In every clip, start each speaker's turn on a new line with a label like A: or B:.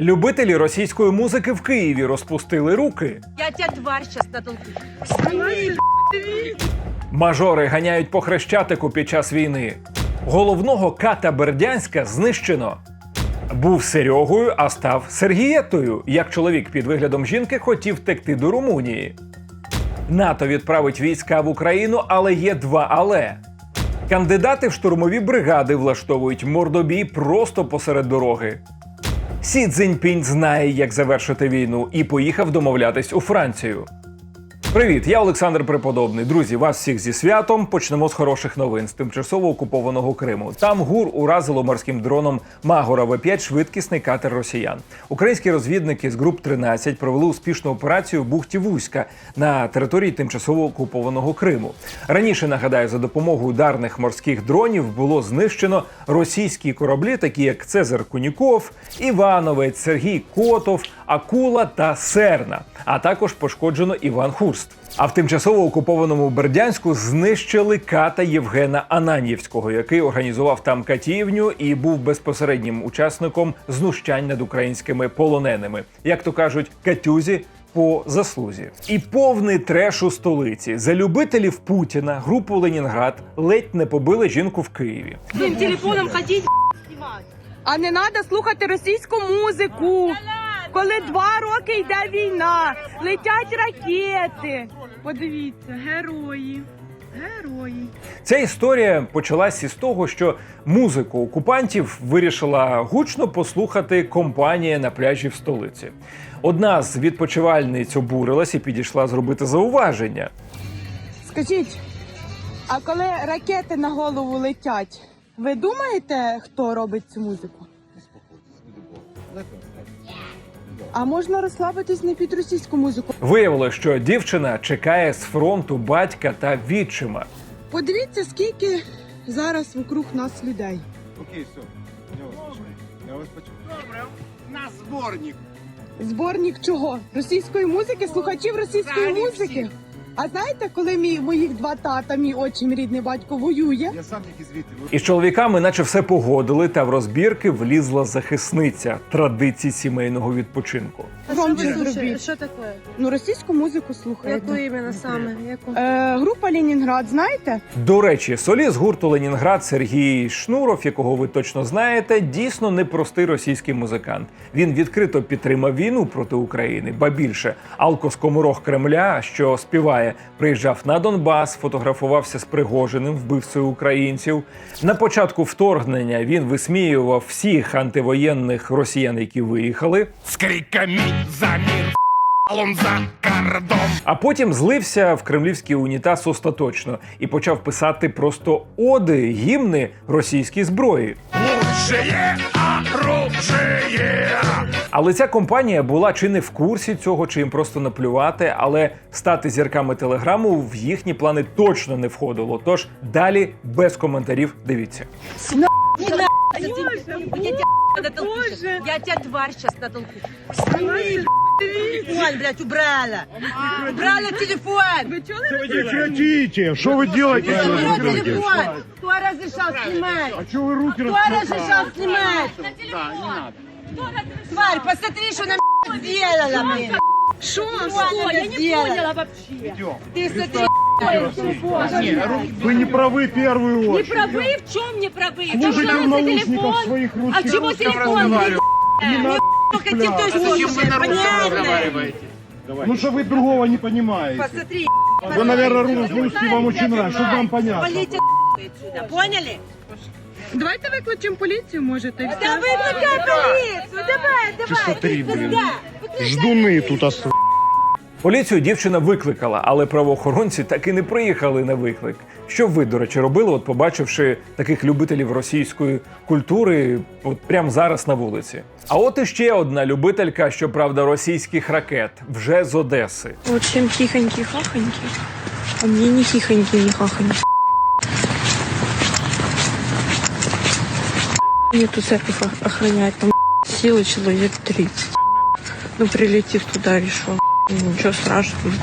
A: Любителі російської музики в Києві розпустили руки.
B: Я тебя тварь сейчас натолкну.
A: Мажори ганяють по хрещатику під час війни. Головного ката Бердянська знищено. Був Серегою, а став Сергієтою, як чоловік під виглядом жінки хотів втекти до Румунії. НАТО відправить війська в Україну, але є два але. Кандидати в штурмові бригади влаштовують мордобій просто посеред дороги. Сі Цзіньпінь знає, як завершити війну, і поїхав домовлятись у Францію. Привіт, я Олександр Преподобний. Друзі, вас всіх зі святом. Почнемо з хороших новин з тимчасово окупованого Криму. Там ГУР уразило морським дроном Магора В5 швидкісний катер росіян. Українські розвідники з груп 13 провели успішну операцію в бухті Вузька на території тимчасово окупованого Криму. Раніше нагадаю, за допомогою ударних морських дронів було знищено російські кораблі, такі як Цезар Куніков, Івановець, Сергій Котов, Акула та Серна. А також пошкоджено Іван Хурст. А в тимчасово окупованому Бердянську знищили ката Євгена Ананьєвського, який організував там катівню і був безпосереднім учасником знущань над українськими полоненими, як то кажуть, катюзі. По заслузі і повний треш у столиці за любителів Путіна групу Ленінград ледь не побили жінку в Києві.
B: Своим телефоном ходить снимать.
C: А не треба слухати російську музику. Коли два роки йде війна, летять ракети. Подивіться, герої. Герої.
A: Ця історія почалась із того, що музику окупантів вирішила гучно послухати компанія на пляжі в столиці. Одна з відпочивальниць обурилась і підійшла зробити зауваження.
C: Скажіть, а коли ракети на голову летять, ви думаєте, хто робить цю музику? А можна розслабитись не під російську музику.
A: Виявилося, що дівчина чекає з фронту батька та відчима.
C: Подивіться, скільки зараз вокруг нас людей.
D: Окей, все. Я вас почув. Я вас почув. Добре, на зборник.
C: Зборник чого? Російської музики, слухачів російської
D: Взагалі
C: музики.
D: всі.
C: А знаєте, коли мій моїх два тата, мій отчим, рідний батько воює?
D: Я сам тільки звідти.
A: Із чоловіками, наче все погодили, та в розбірки влізла захисниця традицій сімейного відпочинку.
C: Громче зробіть.
B: Что такое?
C: Ну російську музику слухаєте.
B: Яку іменно саме? Яку?
C: Е, група Ленінград, знаєте?
A: До речі, соліст гурту Ленінград Сергій Шнуров, якого ви точно знаєте, дійсно непростий російський музикант. Він відкрито підтримав війну проти України, ба більше алкоскоморох Кремля, що співає, приїжджав на Донбас, фотографувався з Пригожиним, вбивцею українців. На початку вторгнення він висміював всіх антивоєнних росіян, які виїхали.
E: с криками за он за кордон.
A: А потім злився в кремлівський унітаз остаточно і почав писати просто оди, гімни російській зброї.
E: Лучшее оружие.
A: Але ця компанія була чи не в курсі цього, чи їм просто наплювати, але стати зірками телеграму в їхні плани точно не входило. Тож далі без коментарів дивіться.
B: Я тебя тварь сейчас натолкну. Телефон, блядь, убрала. Убрала телефон.
D: Прекратите! Что вы делаете?
B: Телефон. Кто разрешал снимать?
D: А что вы руки
B: Кто разрешал снимать? Тварь, посмотри, что она сделала мне.
C: Що?
B: Что я не поняла вообще. Ты смотри, телефон.
D: Вы не правы в первую
F: Не
D: очередь.
F: правы в чем не правы?
D: Слушайте в наушниках
F: телефон.
D: своих
F: А
D: русских.
F: чего телефон?
B: Хотим то слушать, понятно?
D: Ну что вы другого не понимаете?
B: Посмотри,
D: Вы, наверное, рус- русский вам очень нравится, чтобы вам понятно.
B: полите отсюда, поняли?
C: Давайте викличемо поліцію, можете. і
B: Да
C: все.
B: выключай полицию, давай, давай.
D: смотри,
B: ты
D: блин.
B: пизда.
D: Ждуны тут остались.
A: Поліцію дівчина викликала, але правоохоронці таки не приїхали на виклик. Що ви, до речі, робили, от побачивши таких любителів російської культури, от прямо зараз на вулиці? А от іще одна любителька, щоправда, російських ракет вже з Одеси.
G: Вот всем хихоньки хахоньки, а мне не хихоньки, не хахоньки. Мне тут церковь ох- охраняет, там силы человек 30. Ну, прилетит туда, решил. Ничего страшного.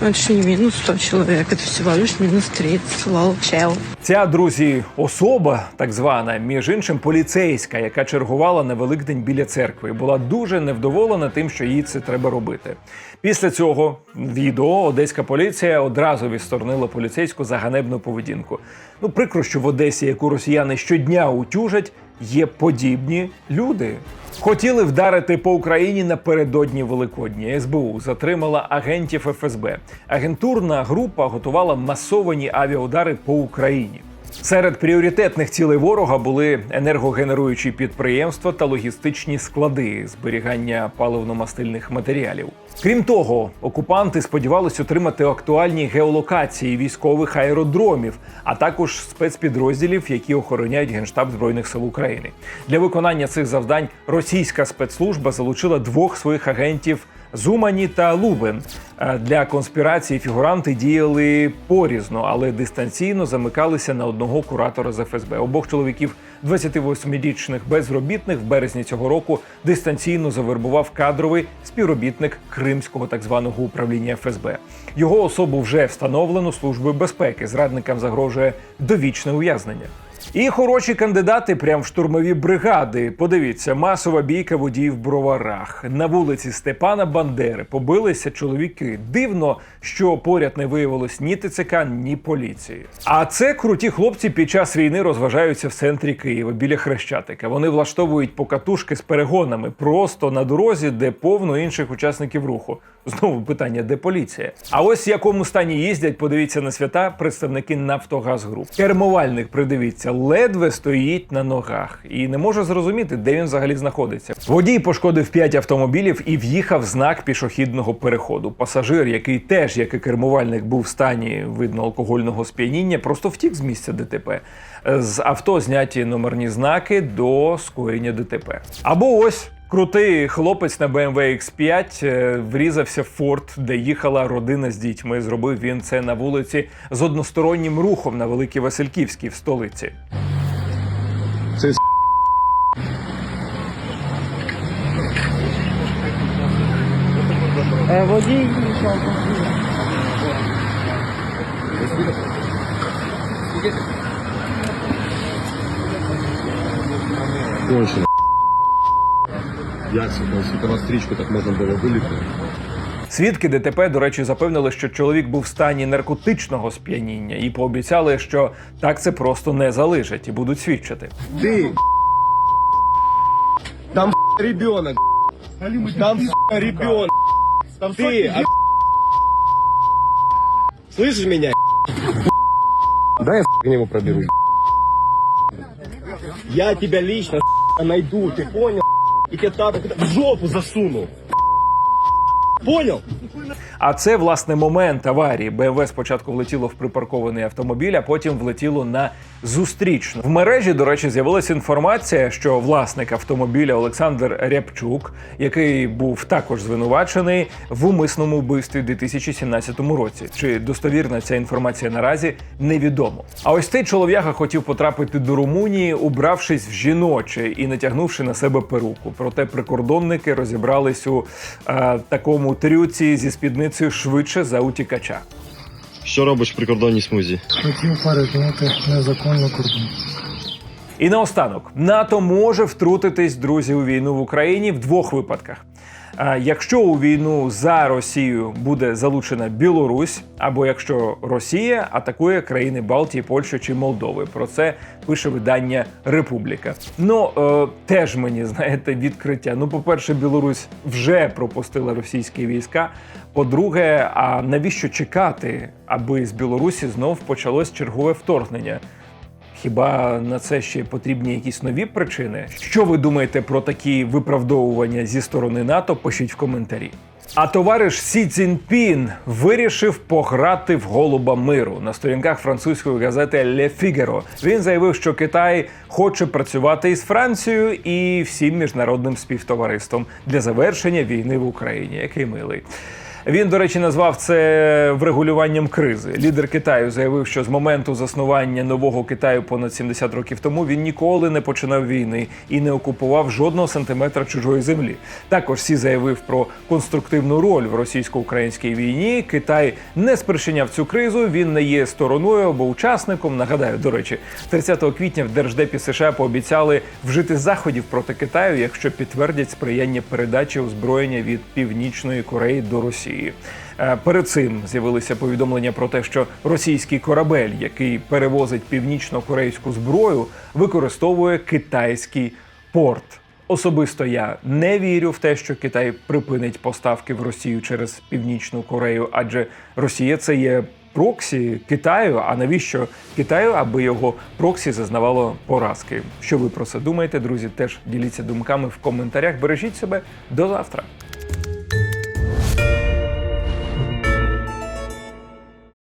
G: Ну, не минус 100 человек, это всего лишь минус 30. Лол, чел.
A: Ця друзі особа, так звана, між іншим, поліцейська, яка чергувала на Великдень біля церкви, була дуже невдоволена тим, що їй це треба робити. Після цього відео одеська поліція одразу відсторонила поліцейську за ганебну поведінку. Ну, прикро, що в Одесі, яку росіяни щодня утюжать, є подібні люди. Хотіли вдарити по Україні напередодні Великодня. СБУ затримала агентів ФСБ. Агентурна група готувала масовані авіаудари по Україні. Серед пріоритетних цілей ворога були енергогенеруючі підприємства та логістичні склади зберігання паливно-мастильних матеріалів. Крім того, окупанти сподівалися отримати актуальні геолокації військових аеродромів, а також спецпідрозділів, які охороняють генштаб збройних сил України. Для виконання цих завдань російська спецслужба залучила двох своїх агентів. Зумані та Лубен Е, для конспірації фігуранти діяли порізно, але дистанційно замикалися на одного куратора з ФСБ. Обох чоловіків 28-річних безробітних в березні цього року дистанційно завербував кадровий співробітник Кримського так званого управління ФСБ. Його особу вже встановлено службою безпеки. Зрадникам загрожує довічне ув'язнення. І хороші кандидати прям в штурмові бригади. Подивіться, масова бійка водіїв в броварах. На вулиці Степана Бандери побилися чоловіки. Дивно, що поряд не виявилось ні ТЦК, ні поліції. А це круті хлопці під час війни розважаються в центрі Києва біля Хрещатика. Вони влаштовують покатушки з перегонами просто на дорозі, де повно інших учасників руху. Знову питання, де поліція? А ось в якому стані їздять, подивіться на свята представники Нафтогаз Груп. Кермувальник, придивіться, ледве стоїть на ногах і не може зрозуміти, де він взагалі знаходиться. Водій пошкодив 5 автомобілів і в'їхав знак пішохідного переходу. Пасажир, який теж, як і кермувальник, був в стані видно алкогольного сп'яніння, просто втік з місця ДТП. З авто зняті номерні знаки до скоєння ДТП. Або ось. Крутий хлопець на BMW X5 е, врізався в форт, де їхала родина з дітьми. Зробив він це на вулиці з одностороннім рухом на Великій Васильківській в столиці.
H: Кончено. Як це сука, на стрічку так можна було виліпити?
A: Свідки ДТП, до речі, запевнили, що чоловік був в стані наркотичного сп'яніння і пообіцяли, що так це просто не залишать і будуть свідчити.
H: Ти! Там ребенок! Там ребенок! Ты! а- Слышишь меня? Дай я к нему проберусь. Я тебя лично найду, ты понял? И тебе в жопу засуну. Понял?
A: А це власне момент аварії. БМВ спочатку влетіло в припаркований автомобіль, а потім влетіло на зустрічну. В мережі, до речі, з'явилася інформація, що власник автомобіля Олександр Рябчук, який був також звинувачений в умисному вбивстві в 2017 році. Чи достовірна ця інформація наразі невідомо. А ось цей чолов'яга хотів потрапити до Румунії, убравшись в жіноче і натягнувши на себе перуку. Проте прикордонники розібрались у е, такому трюці зі спідницею швидше за утікача.
H: Що робиш в прикордонній смузі?
I: Хотів перетнути незаконно кордон.
A: І наостанок НАТО може втрутитись, друзі, у війну в Україні в двох випадках. Якщо у війну за Росію буде залучена Білорусь, або якщо Росія атакує країни Балтії, Польщі чи Молдови, про це пише видання Републіка. Ну е, теж мені знаєте відкриття. Ну, по-перше, Білорусь вже пропустила російські війська. По-друге, а навіщо чекати, аби з Білорусі знов почалось чергове вторгнення? Хіба на це ще потрібні якісь нові причини? Що ви думаєте про такі виправдовування зі сторони НАТО? Пишіть в коментарі. А товариш Сі Цзіньпін вирішив пограти в голуба миру на сторінках французької газети Le Figaro. Він заявив, що Китай хоче працювати із Францією і всім міжнародним співтовариством для завершення війни в Україні. Який милий. Він, до речі, назвав це врегулюванням кризи. Лідер Китаю заявив, що з моменту заснування нового Китаю понад 70 років тому він ніколи не починав війни і не окупував жодного сантиметра чужої землі. Також Сі заявив про конструктивну роль в російсько-українській війні. Китай не спричиняв цю кризу. Він не є стороною або учасником. Нагадаю, до речі, 30 квітня в держдепі США пообіцяли вжити заходів проти Китаю, якщо підтвердять сприяння передачі озброєння від Північної Кореї до Росії. Е, Перед цим з'явилися повідомлення про те, що російський корабель, який перевозить північно-корейську зброю, використовує китайський порт. Особисто я не вірю в те, що Китай припинить поставки в Росію через Північну Корею, адже Росія це є проксі Китаю. А навіщо Китаю, аби його проксі зазнавало поразки? Що ви про це думаєте, друзі? Теж діліться думками в коментарях. Бережіть себе до завтра.